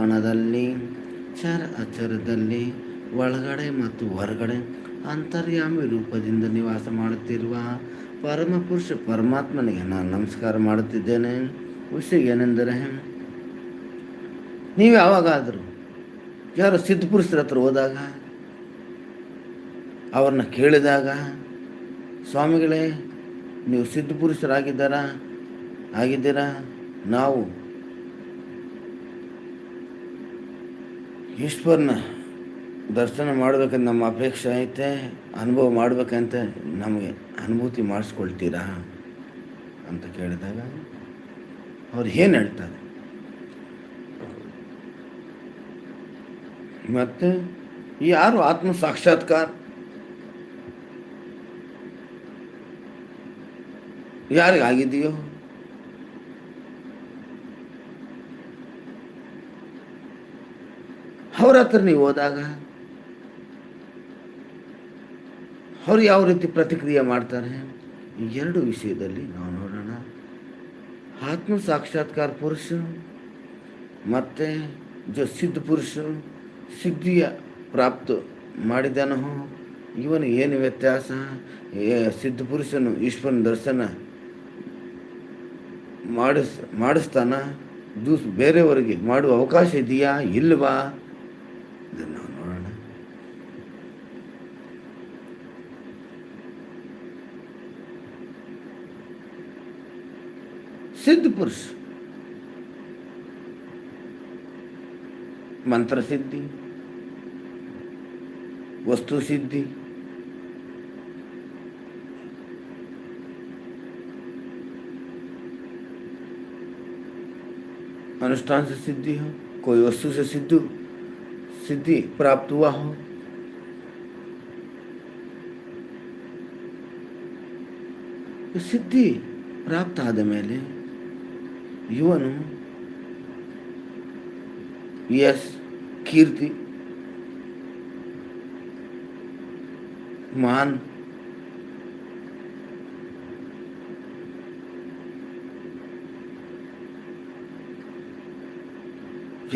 ಕಣದಲ್ಲಿ, ಚರ ಅಚರದಲ್ಲಿ, ಒಳಗಡೆ ಮತ್ತು ಹೊರಗಡೆ ಅಂತರ್ಯಾಮಿ ರೂಪದಿಂದ ನಿವಾಸ ಮಾಡುತ್ತಿರುವ ಪರಮ ಪುರುಷ ಪರಮಾತ್ಮನಿಗೆ ನಾನು ನಮಸ್ಕಾರ ಮಾಡುತ್ತಿದ್ದೇನೆ. ವಿಷಯ ಏನೆಂದರೆ, ನೀವು ಯಾವಾಗಾದರೂ ಯಾರು ಸಿದ್ಧಪುರುಷರ ಹತ್ರ ಹೋದಾಗ, ಅವ್ರನ್ನ ಕೇಳಿದಾಗ, ಸ್ವಾಮಿಗಳೇ, ನೀವು ಸಿದ್ಧಪುರುಷರಾಗಿದ್ದಾರಾ ಆಗಿದ್ದೀರಾ? ನಾವು ಈಶ್ವರನ ದರ್ಶನ ಮಾಡಬೇಕಂತ ನಮ್ಮ ಅಪೇಕ್ಷೆ ಐತೆ, ಅನುಭವ ಮಾಡಬೇಕಂತ ನಮಗೆ ಅನುಭೂತಿ ಮಾಡಿಸ್ಕೊಳ್ತೀರಾ ಅಂತ ಕೇಳಿದಾಗ ಅವ್ರು ಏನು ಹೇಳ್ತಾರೆ? ಮತ್ತು ಯಾರು ಆತ್ಮ ಸಾಕ್ಷಾತ್ಕಾರ? ಯಾರಿಗಾಗಿದೆಯೋ ಅವ್ರ ಹತ್ರ ನೀವು ಹೋದಾಗ ಅವ್ರು ಯಾವ ರೀತಿ ಪ್ರತಿಕ್ರಿಯೆ ಮಾಡ್ತಾರೆ? ಎರಡು ವಿಷಯದಲ್ಲಿ ನಾವು ನೋಡೋಣ. ಆತ್ಮ ಸಾಕ್ಷಾತ್ಕಾರ ಪುರುಷ ಮತ್ತು ಜೊ ಸಿದ್ಧ ಪುರುಷ ಸಿದ್ಧಿಯ ಪ್ರಾಪ್ತ ಮಾಡಿದನೋ, ಇವನು ಏನು ವ್ಯತ್ಯಾಸ? ಸಿದ್ಧ ಪುರುಷನು ಈಶ್ವರನ ದರ್ಶನ ಮಾಡಿಸ್, ಮಾಡಿಸ್ತಾನ? ದೂಸ್ ಬೇರೆಯವರಿಗೆ ಮಾಡುವ ಅವಕಾಶ ಇದೆಯಾ? ಇಲ್ವಾ? सिद्ध पुरुष। मंत्र सिद्धि। वस्तु सिद्धि। अनुष्ठान से सिद्धि हो, कोई वस्तु से सिद्धि हो। सिद्धि प्राप्त हुआ हो ಸಿದ್ಧಿ ಪ್ರಾಪ್ತ ಆದ ಮೇಲೆ ಇವನು ಯಸ್ ಕೀರ್ತಿ ಮಾನ್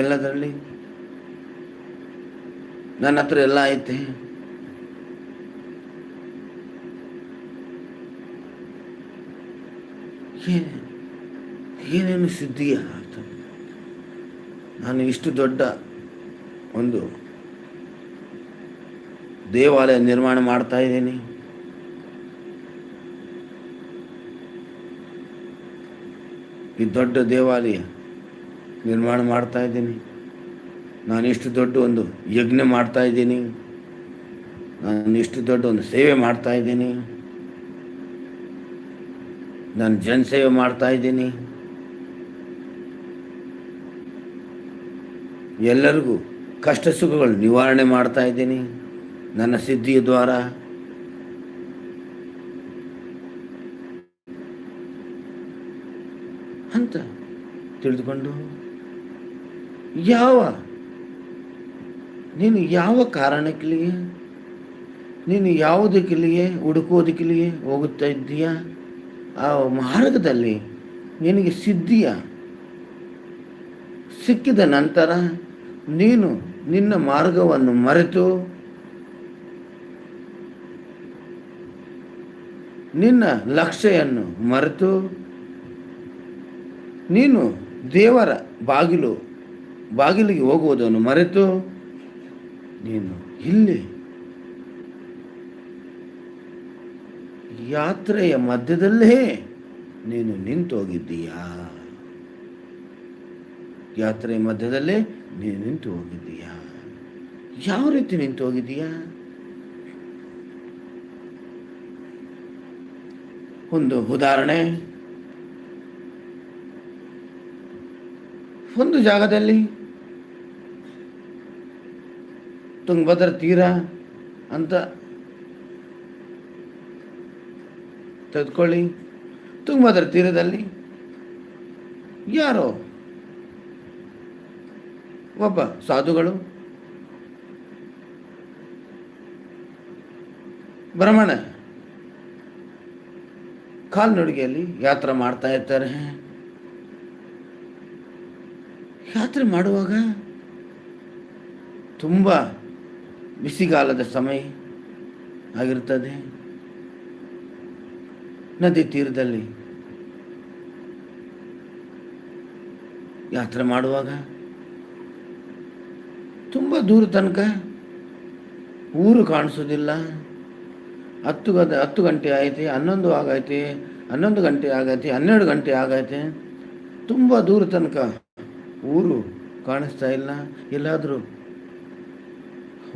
ಎಲ್ಲದರಲ್ಲಿ ನನ್ನ ಹತ್ರ ಎಲ್ಲ ಐತೆ. ಏನ್- ಏನೇನು ಸಿದ್ಧಿಯ ನಾನು ಇಷ್ಟು ದೊಡ್ಡ ಒಂದು ದೇವಾಲಯ ನಿರ್ಮಾಣ ಮಾಡ್ತಾ ಇದ್ದೀನಿ. ಈ ದೊಡ್ಡ ದೇವಾಲಯ ನಿರ್ಮಾಣ ಮಾಡ್ತಾ ಇದ್ದೀನಿ. ನಾನು ಇಷ್ಟು ದೊಡ್ಡ ಒಂದು ಯಜ್ಞ ಮಾಡ್ತಾಯಿದ್ದೀನಿ ನಾನು ಇಷ್ಟು ದೊಡ್ಡ ಒಂದು ಸೇವೆ ಮಾಡ್ತಾಯಿದ್ದೀನಿ ನಾನು ಜನಸೇವೆ ಮಾಡ್ತಾಯಿದ್ದೀನಿ ಎಲ್ಲರಿಗೂ ಕಷ್ಟ ಸುಖಗಳು ನಿವಾರಣೆ ಮಾಡ್ತಾ ಇದ್ದೀನಿ. ನನ್ನ ಸಿದ್ಧಿಯ ದ್ವಾರ. ಅಂತ ತಿಳಿದುಕೊಂಡು ಯಾವ ನೀನು ಯಾವ ಕಾರಣಕ್ಕೆ ನೀನು ಯಾವುದಕ್ಕಿಲ್ಲಿಯೇ ಹುಡುಕೋದಕ್ಕಿಲ್ಲಿಯೇ ಹೋಗುತ್ತಾ ಇದ್ದೀಯಾ? ಆ ಮಾರ್ಗದಲ್ಲಿ ನಿನಗೆ ಸಿದ್ಧಿಯ? ಸಿಕ್ಕಿದ ನಂತರ ನೀನು ನಿನ್ನ ಮಾರ್ಗವನ್ನು ಮರೆತು ನಿನ್ನ ಲಕ್ಷ್ಯವನ್ನು ಮರೆತು ನೀನು ದೇವರ ಬಾಗಿಲು, ಬಾಗಿಲಿಗೆ ಹೋಗುವುದನ್ನು ಮರೆತು ನೀನು ಇಲ್ಲಿ. ಯಾತ್ರೆಯ ಮಧ್ಯದಲ್ಲೇ ನೀನು ನಿಂತೋಗಿದ್ದೀಯಾ? ಯಾತ್ರೆಯ ಮಧ್ಯದಲ್ಲೇ ನೀನು ನಿಂತು ಹೋಗಿದ್ದೀಯಾ ಯಾವ ರೀತಿ ನಿಂತು ಹೋಗಿದ್ದೀಯಾ ಒಂದು ಉದಾಹರಣೆ. ಒಂದು ಜಾಗದಲ್ಲಿ ತುಂಗಭದ್ರ ತೀರ ಅಂತ ತೆಗೆದುಕೊಳ್ಳಿ. ತುಂಗಭದ್ರ ತೀರದಲ್ಲಿ ಯಾರೋ ಒಬ್ಬ ಸಾಧುಗಳು ಭ್ರಮಣ ಕಾಲ್ನಡಿಗೆಯಲ್ಲಿ ಯಾತ್ರೆ ಮಾಡ್ತಾ ಇರ್ತಾರೆ. ಯಾತ್ರೆ ಮಾಡುವಾಗ ತುಂಬ ಬಿಸಿಗಾಲದ ಸಮಯ ಆಗಿರ್ತದೆ ನದಿ ತೀರದಲ್ಲಿ ಯಾತ್ರೆ ಮಾಡುವಾಗ ತುಂಬ ದೂರ ತನಕ ಊರು ಕಾಣಿಸೋದಿಲ್ಲ ಹತ್ತು ಗದ, ಹತ್ತು ಗಂಟೆ ಆಯಿತು, ಹನ್ನೊಂದು ಆಗೈತೆ, ಹನ್ನೊಂದು ಗಂಟೆ ಆಗೈತೆ, ಹನ್ನೆರಡು ಗಂಟೆ ಆಗೈತೆ. ತುಂಬ ದೂರ ತನಕ ಊರು ಕಾಣಿಸ್ತಾ ಇಲ್ಲ. ಎಲ್ಲಾದರೂ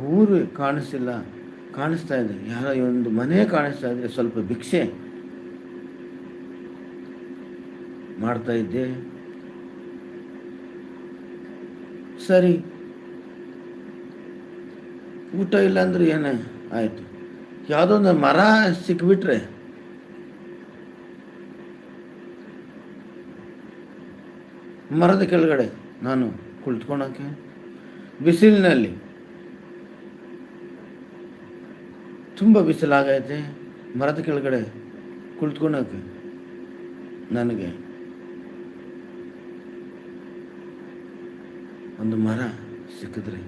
ಊರು ಕಾಣಿಸ್ತಿಲ್ಲ, ಕಾಣಿಸ್ತಾ ಇದೆ. ಯಾರೋ ಒಂದು ಮನೆ ಕಾಣಿಸ್ತಾ ಇದೆ, ಸ್ವಲ್ಪ ಭಿಕ್ಷೆ ಮಾಡ್ತಾ ಇದ್ದೆ. ಸರಿ. ಊಟ ಇಲ್ಲ ಅಂದ್ರೆ ಏನೇ ಆಯಿತು? ಯಾವುದೋ ಒಂದು ಮರ ಸಿಕ್ಬಿಟ್ರೆ. ಮರದ ಕೆಳಗಡೆ ನಾನು ಕುಳಿತುಕೊಳಕ್ಕೆ ಬಿಸಿಲಿನಲ್ಲಿ. ತುಂಬ ಬಿಸಿಲಾಗೈತೆ. ಮರದ ಕೆಳಗಡೆ ಕುಳಿತುಕೊಳಕ್ಕೆ ನನಗೆ ಒಂದು ಮರ ಸಿಕ್ಕಿದ್ರೆ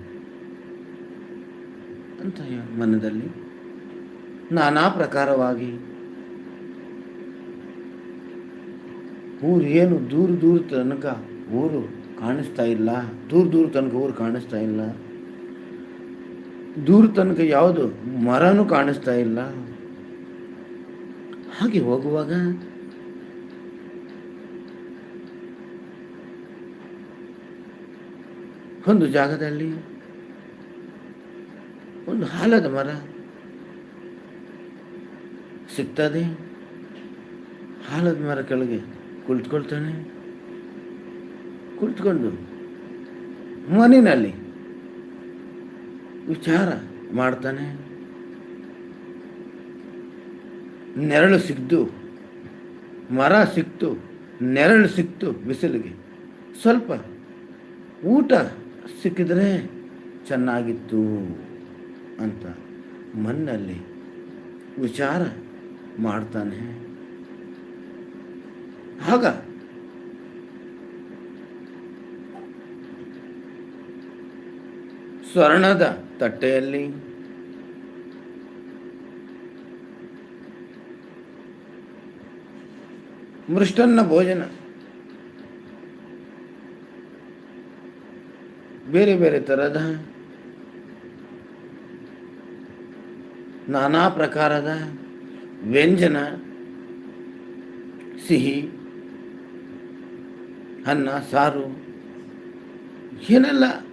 ಅಂತ ಮನದಲ್ಲಿ ನಾನಾ ಪ್ರಕಾರವಾಗಿ ಊರು ಏನು ದೂರ ದೂರ ತನಕ ಊರು ಕಾಣಿಸ್ತಾ ಇಲ್ಲ. ದೂರ ದೂರ ತನಕ ಊರು ಕಾಣಿಸ್ತಾ ಇಲ್ಲ. ದೂರ ತನಕ ಯಾವುದು ಮರನೂ ಕಾಣಿಸ್ತಾ ಇಲ್ಲ. ಹಾಗೆ ಹೋಗುವಾಗ ಒಂದು ಜಾಗದಲ್ಲಿ ಒಂದು ಹಾಲದ ಮರ ಸಿಗ್ತದೆ. ಹಾಲದ ಮರ ಕೆಳಗೆ ಕುಳಿತುಕೊಳ್ತಾನೆ. ಕುಳಿತುಕೊಂಡು ಮನೆಯಲ್ಲಿ ವಿಚಾರ ಮಾಡ್ತಾನೆ. ನೆರಳು ಸಿಕ್ತು ಮರ ಸಿಕ್ತು, ನೆರಳು ಸಿಕ್ತು ಬಿಸಿಲಿಗೆ. ಸ್ವಲ್ಪ ಊಟ ಸಿಕ್ಕಿದ್ರೆ ಚೆನ್ನಾಗಿತ್ತು ಅಂತ ಮನ್ನಲ್ಲಿ ವಿಚಾರ ಮಾಡ್ತಾನೆ. ಆಗ ಸ್ವರ್ಣದ ತಟ್ಟೆಯಲ್ಲಿ. ಮೃಷ್ಟನ್ನ ಭೋಜನ. ಬೇರೆ ಬೇರೆ ಥರದ ನಾನಾ ಪ್ರಕಾರದ ವ್ಯಂಜನ ಸಿಹಿ ಅನ್ನ ಸಾರು ಏನೆಲ್ಲ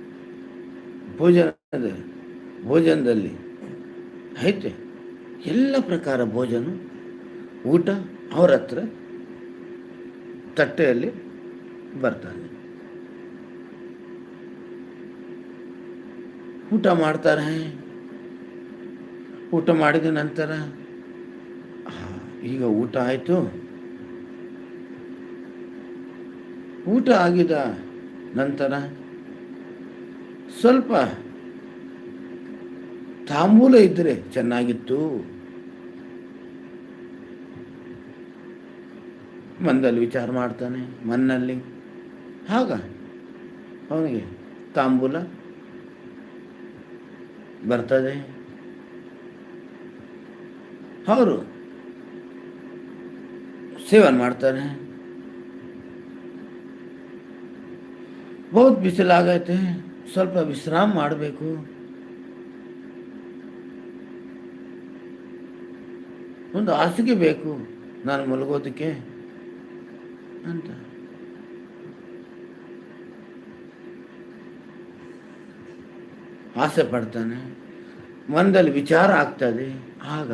ಭೋಜನದ, ಭೋಜನದಲ್ಲಿ ಐತೆ ಎಲ್ಲ ಪ್ರಕಾರ ಭೋಜನ, ಊಟ ಅವರ ಹತ್ರ ತಟ್ಟೆಯಲ್ಲಿ ಬರ್ತಾನೆ. ಊಟ ಮಾಡ್ತಾರೆ ಊಟ ಮಾಡಿದ ನಂತರ ಈಗ ಊಟ ಆಯಿತು. ಊಟ ಆಗಿದ ನಂತರ ಸ್ವಲ್ಪ ತಾಂಬೂಲ ಇದ್ದರೆ ಚೆನ್ನಾಗಿತ್ತು. ಮನದಲ್ಲಿ ವಿಚಾರ ಮಾಡ್ತಾನೆ, ಮನ್ನಲ್ಲಿ. ಆಗ ಅವನಿಗೆ ತಾಂಬೂಲ ಬರ್ತದೆ. ಅವರು ಸೇವನೆ ಮಾಡ್ತಾರೆ. ಬಹುತ್ ಬಿಸಿಲಾಗೈತೆ. ಸ್ವಲ್ಪ ವಿಶ್ರಾಮ ಮಾಡಬೇಕು. ಒಂದು ಹಾಸಿಗೆ ಬೇಕು ನಾನು ಮಲಗೋದಕ್ಕೆ ಅಂತ. ಆಸೆ ಪಡ್ತಾನೆ. ಮನದಲ್ಲಿ ವಿಚಾರ ಆಗ್ತದೆ. ಆಗ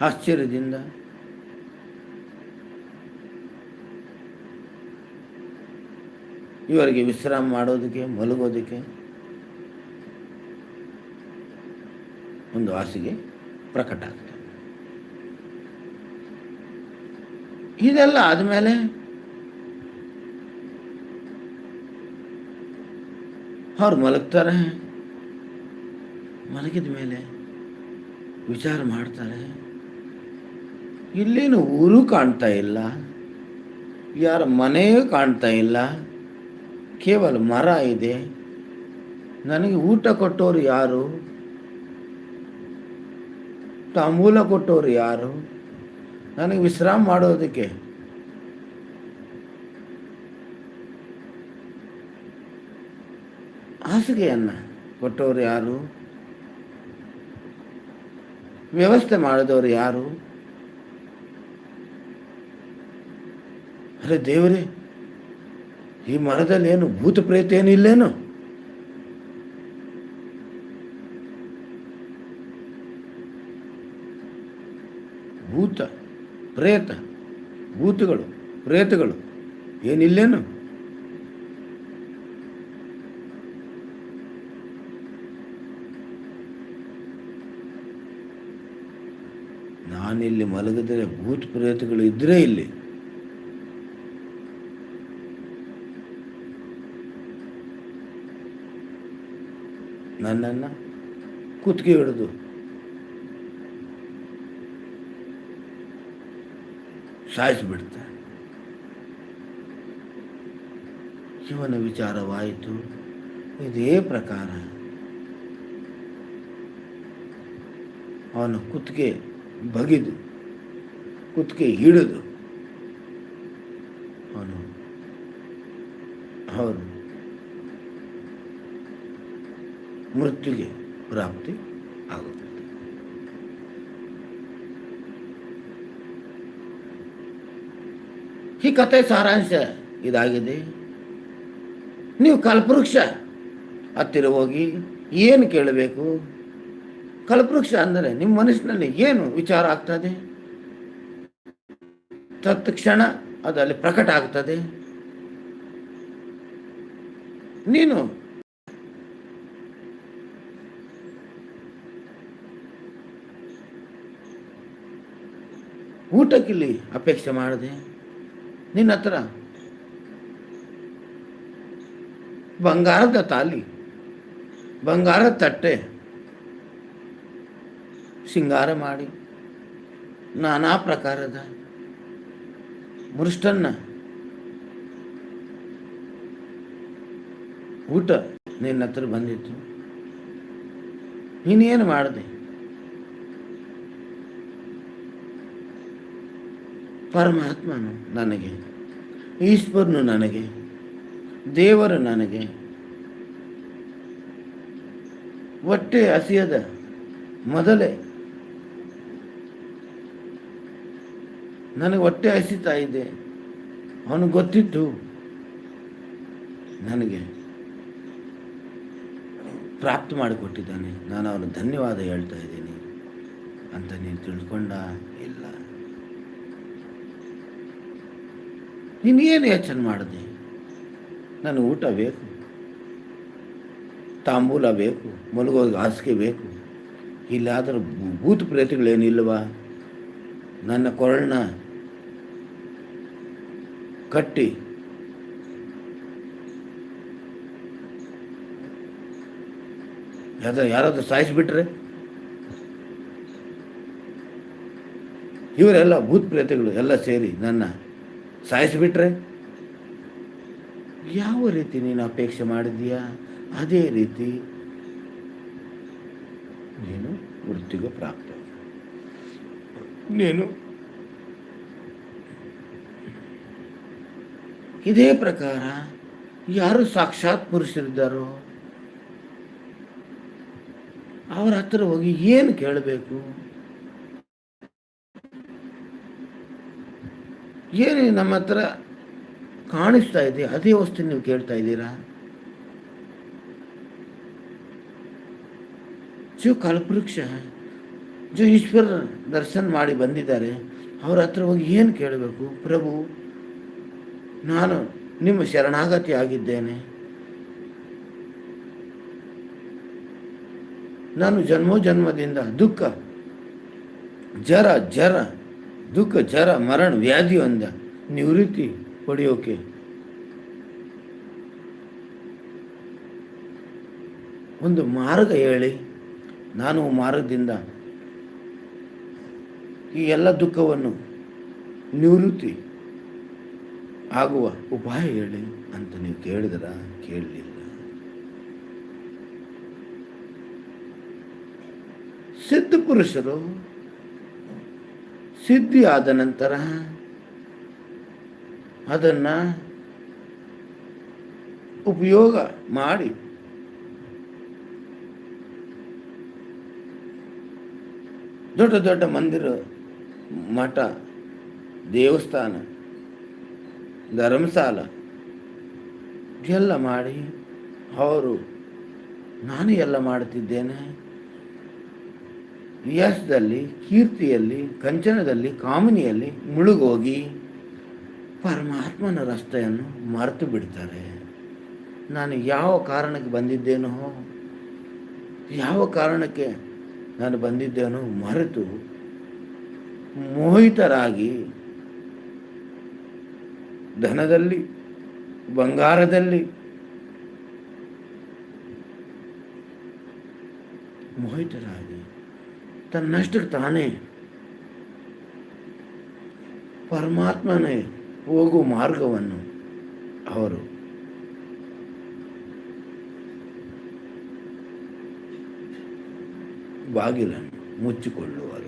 ಆಶ್ಚರ್ಯದಿಂದ ಇವರಿಗೆ ವಿಶ್ರಾಮ ಮಾಡೋದಕ್ಕೆ, ಮಲಗೋದಕ್ಕೆ ಒಂದು ಹಾಸಿಗೆ ಪ್ರಕಟ ಆಗ್ತದೆ. ಇದೆಲ್ಲ ಆದಮೇಲೆ ಅವ್ರು ಮಲಗ್ತಾರೆ, ಮಲಗಿದ ಮೇಲೆ ವಿಚಾರ ಮಾಡ್ತಾರೆ. ಇಲ್ಲೇನು ಊರು ಕಾಣ್ತಾ ಇಲ್ಲ, ಯಾರ ಮನೆಯೂ ಕಾಣ್ತಾ ಇಲ್ಲ. ಕೇವಲ ಮರ ಇದೆ. ನನಗೆ ಊಟ ಕೊಟ್ಟವರು ಯಾರು? ತಾಂಬೂಲ ಕೊಟ್ಟವರು ಯಾರು? ನನಗೆ ವಿಶ್ರಾಮ ಮಾಡೋದಕ್ಕೆ ಹಾಸಿಗೆಯನ್ನು ಕೊಟ್ಟವರು ಯಾರು? ವ್ಯವಸ್ಥೆ ಮಾಡಿದವರು ಯಾರು? ಅರೆ ದೇವರೇ ಈ ಮರದಲ್ಲಿ ಏನು ಭೂತ ಪ್ರೇತ ಏನಿಲ್ಲೇನು ಭೂತ, ಪ್ರೇತ, ಭೂತಗಳು, ಪ್ರೇತಗಳು ಏನಿಲ್ಲೇನು ನಾನಿಲ್ಲಿ ಮಲಗಿದ್ರೆ ಭೂತ ಪ್ರೇತಗಳು ಇದ್ದರೆ ಇಲ್ಲಿ. ನನ್ನನ್ನು ಕುತ್ತಿಗೆ ಹಿಡಿದು. ಸಾಯಿಸಿಬಿಡ್ತ. ಶಿವನ ವಿಚಾರವಾಯಿತು. ಇದೇ ಪ್ರಕಾರ ಅವನು ಕುತ್ತಿಗೆ ಬಗೆದು ಕುತ್ತಿಗೆ ಹಿಡಿದು ಅವನು ಅವರು ಮೃತ್ಯುಗೆ ಪ್ರಾಪ್ತಿ ಆಗುತ್ತೆ. ಈ ಕಥೆ ಸಾರಾಂಶ ಇದಾಗಿದೆ. ನೀವು ಕಲ್ಪವೃಕ್ಷ ಹತ್ತಿರ ಹೋಗಿ ಏನು ಕೇಳಬೇಕು? ಕಲ್ಪವೃಕ್ಷ ಅಂದರೆ ನಿಮ್ಮ ಮನಸ್ಸಿನಲ್ಲಿ ಏನು ವಿಚಾರ ಆಗ್ತದೆ? ತತ್ಕ್ಷಣ ಅದು ಅಲ್ಲಿ ಪ್ರಕಟ ಆಗ್ತದೆ. ನೀನು ಊಟಕ್ಕಿಲ್ಲಿ ಅಪೇಕ್ಷೆ ಮಾಡಿದೆ ನಿನ್ನ ಹತ್ರ ಬಂಗಾರದ ತಾಲಿ, ಬಂಗಾರದ ತಟ್ಟೆ, ಸಿಂಗಾರ ಮಾಡಿ ನಾನಾ ಪ್ರಕಾರದ ಮುರುಷ್ಟನ್ನ ಊಟ ನಿನ್ನ ಹತ್ರ ಬಂದಿತ್ತು. ನೀನೇನು ಮಾಡಿದೆ? ಪರಮಾತ್ಮನು ನನಗೆ, ಈಶ್ವರನು ನನಗೆ, ದೇವರು ನನಗೆ, ಹೊಟ್ಟೆ ಹಸಿಯದ ಮೊದಲೇ ನನಗೆ ಹೊಟ್ಟೆ ಹಸಿತಾ ಇದೆ. ಅವನು ಗೊತ್ತಿತ್ತು ನನಗೆ ಪ್ರಾಪ್ತಿ ಮಾಡಿಕೊಟ್ಟಿದ್ದಾನೆ. ನಾನು ಅವನು ಧನ್ಯವಾದ ಹೇಳ್ತಾ ಇದ್ದೀನಿ ಅಂತ ನೀನು ತಿಳ್ಕೊಂಡ. ಇಲ್ಲ ನೀನೇನು ಯೋಚನೆ ಮಾಡಿದೆ? ನನಗೆ ಊಟ ಬೇಕು. ತಾಂಬೂಲ ಬೇಕು ಮಲಗೋಗಿ ಹಾಸಿಗೆ ಬೇಕು. ಇಲ್ಲಾದರೂ ಭೂತ ಪ್ರೇತಗಳೇನಿಲ್ವಾ ನನ್ನ ಕೊರಳನ್ನ ಕಟ್ಟಿ ಯಾರ ಯಾರಾದರೂ ಸಾಯಿಸಿಬಿಟ್ರೆ? ಇವರೆಲ್ಲ ಭೂತ ಪ್ರೇತಗಳು ಎಲ್ಲ ಸೇರಿ ನನ್ನ ಸಾಯಿಸಿಬಿಟ್ರೆ? ಯಾವ ರೀತಿ ನೀನು ಅಪೇಕ್ಷೆ ಮಾಡಿದೀಯಾ ಅದೇ ರೀತಿ ನೀನು ವೃತ್ತಿಗೂ ಪ್ರಾಪ್ತ. ನೀನು ಇದೇ ಪ್ರಕಾರ ಯಾರು ಸಾಕ್ಷಾತ್ ಪುರುಷರಿದ್ದಾರೋ ಅವರ ಹತ್ರ ಹೋಗಿ ಏನು ಕೇಳಬೇಕು? ಏನು ನಮ್ಮ ಹತ್ರ ಕಾಣಿಸ್ತಾ ಇದೆ, ಅದೇ ವಸ್ತು ನೀವು ಕೇಳ್ತಾ ಇದ್ದೀರಾ? ಜೋ ಕಲ್ಪವೃಕ್ಷ, ಜೋ ಈಶ್ವರ ದರ್ಶನ ಮಾಡಿ ಬಂದಿದ್ದಾರೆ, ಅವ್ರ ಹತ್ರ ಹೋಗಿ ಏನು ಕೇಳಬೇಕು? ಪ್ರಭು, ನಾನು ನಿಮ್ಮ ಶರಣಾಗತಿ ಆಗಿದ್ದೇನೆ. ನಾನು ಜನ್ಮೋ ಜನ್ಮದಿಂದ ದುಃಖ, ಜರ ಜರ ದುಃಖ, ಜ್ವರ, ಮರಣ ವ್ಯಾಧಿಯಿಂದ ನಿವೃತ್ತಿ ಪಡೆಯೋಕೆ. ಒಂದು ಮಾರ್ಗ ಹೇಳಿ. ನಾನು ಮಾರ್ಗದಿಂದ ಈ ಎಲ್ಲ ದುಃಖವನ್ನು ನಿವೃತ್ತಿ ಆಗುವ ಉಪಾಯ ಹೇಳಿ ಅಂತ ನೀವು ಕೇಳಿದ್ರ? ಕೇಳಲಿಲ್ಲ. ಸಿದ್ಧ ಪುರುಷರು ಸಿದ್ಧಿ ಆದ ನಂತರ ಅದನ್ನು ಉಪಯೋಗ ಮಾಡಿ. ದೊಡ್ಡ ದೊಡ್ಡ ಮಂದಿರ, ಮಠ, ದೇವಸ್ಥಾನ ಧರ್ಮಸಾಲ ಎಲ್ಲ ಮಾಡಿ. ಅವರು, ನಾನು ಎಲ್ಲ ಮಾಡುತ್ತಿದ್ದೇನೆ ಯಶದಲ್ಲಿ ಕೀರ್ತಿಯಲ್ಲಿ, ಕಂಚನದಲ್ಲಿ, ಕಾಮಿನಿಯಲ್ಲಿ ಮುಳುಗೋಗಿ ಪರಮಾತ್ಮನ ರಸ್ತೆಯನ್ನು ಮರೆತು ಬಿಡ್ತಾರೆ. ನಾನು ಯಾವ ಕಾರಣಕ್ಕೆ ಬಂದಿದ್ದೇನೋ, ಯಾವ ಕಾರಣಕ್ಕೆ ನಾನು ಬಂದಿದ್ದೇನೋ ಮರೆತು ಮೋಹಿತರಾಗಿ ಧನದಲ್ಲಿ, ಬಂಗಾರದಲ್ಲಿ ಮೋಹಿತರಾಗಿ ತನ್ನಷ್ಟಕ್ಕೆ ತಾನೇ. ಪರಮಾತ್ಮನೇ ಹೋಗುವ ಮಾರ್ಗವನ್ನು ಅವರು. ಬಾಗಿಲನ್ನು ಮುಚ್ಚಿಕೊಳ್ಳುವರು.